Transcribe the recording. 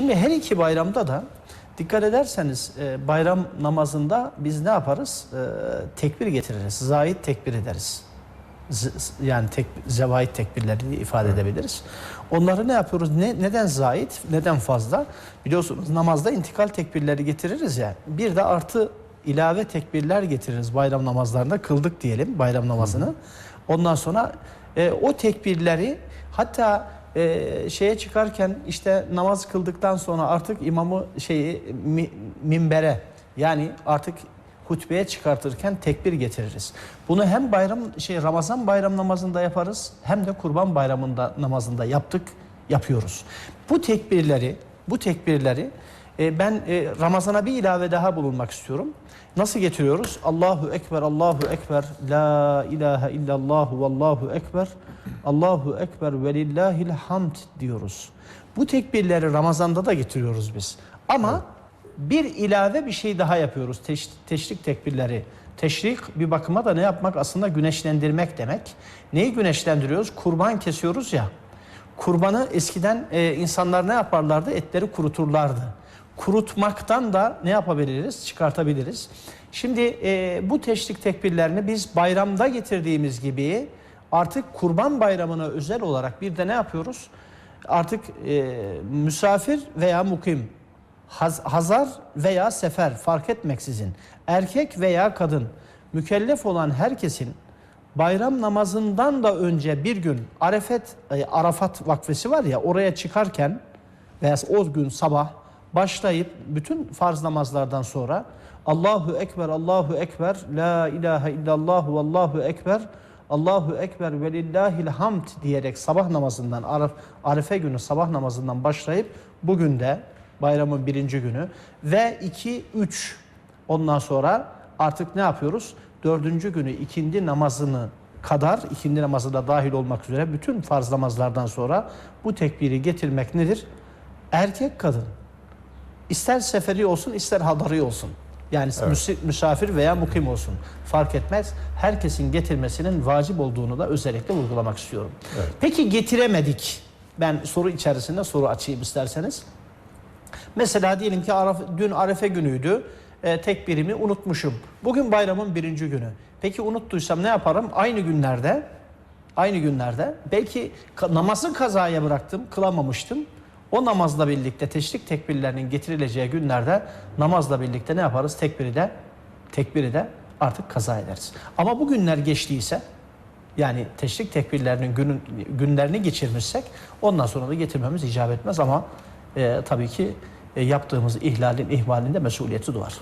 Şimdi her iki bayramda da dikkat ederseniz e, bayram namazında biz ne yaparız? E, tekbir getiririz. Zahid tekbir ederiz. Z- yani tek, zevahid tekbirleri diye ifade edebiliriz. Onları ne yapıyoruz? Ne, neden zahid? Neden fazla? Biliyorsunuz namazda intikal tekbirleri getiririz ya. Bir de artı ilave tekbirler getiririz bayram namazlarında. Kıldık diyelim bayram namazını. Ondan sonra e, o tekbirleri hatta e, şeye çıkarken işte namaz kıldıktan sonra artık imamı şeyi mi- minbere yani artık hutbeye çıkartırken tekbir getiririz. Bunu hem bayram şey Ramazan bayram namazında yaparız hem de Kurban bayramında namazında yaptık, yapıyoruz. Bu tekbirleri, bu tekbirleri e, ben e, Ramazana bir ilave daha bulunmak istiyorum. Nasıl getiriyoruz? Allahu ekber, Allahu ekber, la ilahe illallah, vallahu ekber, Allahu ekber ve lillahil hamd diyoruz. Bu tekbirleri Ramazan'da da getiriyoruz biz. Ama bir ilave bir şey daha yapıyoruz. Teş, teşrik tekbirleri. Teşrik bir bakıma da ne yapmak? Aslında güneşlendirmek demek. Neyi güneşlendiriyoruz? Kurban kesiyoruz ya. Kurbanı eskiden e, insanlar ne yaparlardı? Etleri kuruturlardı. Kurutmaktan da ne yapabiliriz? Çıkartabiliriz. Şimdi e, bu teşrik tekbirlerini biz bayramda getirdiğimiz gibi artık kurban bayramına özel olarak bir de ne yapıyoruz? Artık e, misafir veya mukim, haz- hazar veya sefer fark etmeksizin erkek veya kadın mükellef olan herkesin bayram namazından da önce bir gün Arefet, e, Arafat vakfesi var ya oraya çıkarken veya o gün sabah başlayıp bütün farz namazlardan sonra Allahu Ekber, Allahu Ekber, La ilahe illallah, Allahu Ekber, Allahu Ekber ve lillahil hamd diyerek sabah namazından, Araf, Arife günü sabah namazından başlayıp bugün de bayramın birinci günü ve 2, 3 ondan sonra artık ne yapıyoruz? Dördüncü günü ikindi namazını kadar, ikindi namazı da dahil olmak üzere bütün farz namazlardan sonra bu tekbiri getirmek nedir? Erkek kadın. İster seferi olsun ister hadari olsun. Yani müsi- misafir veya mukim olsun. Fark etmez. Herkesin getirmesinin vacip olduğunu da özellikle vurgulamak istiyorum. Peki getiremedik. Ben soru içerisinde soru açayım isterseniz. Mesela diyelim ki Araf, dün Arefe günüydü. E, tekbirimi unutmuşum. Bugün bayramın birinci günü. Peki unuttuysam ne yaparım? Aynı günlerde aynı günlerde belki namazı kazaya bıraktım, kılamamıştım. O namazla birlikte teşrik tekbirlerinin getirileceği günlerde namazla birlikte ne yaparız? Tekbiri de tekbiri de artık kaza ederiz. Ama bu günler geçtiyse yani teşrik tekbirlerinin günün, günlerini geçirmişsek ondan sonra da getirmemiz icap etmez ama e, tabii ki e, yaptığımız ihlalin ihmalinde mesuliyeti doğar.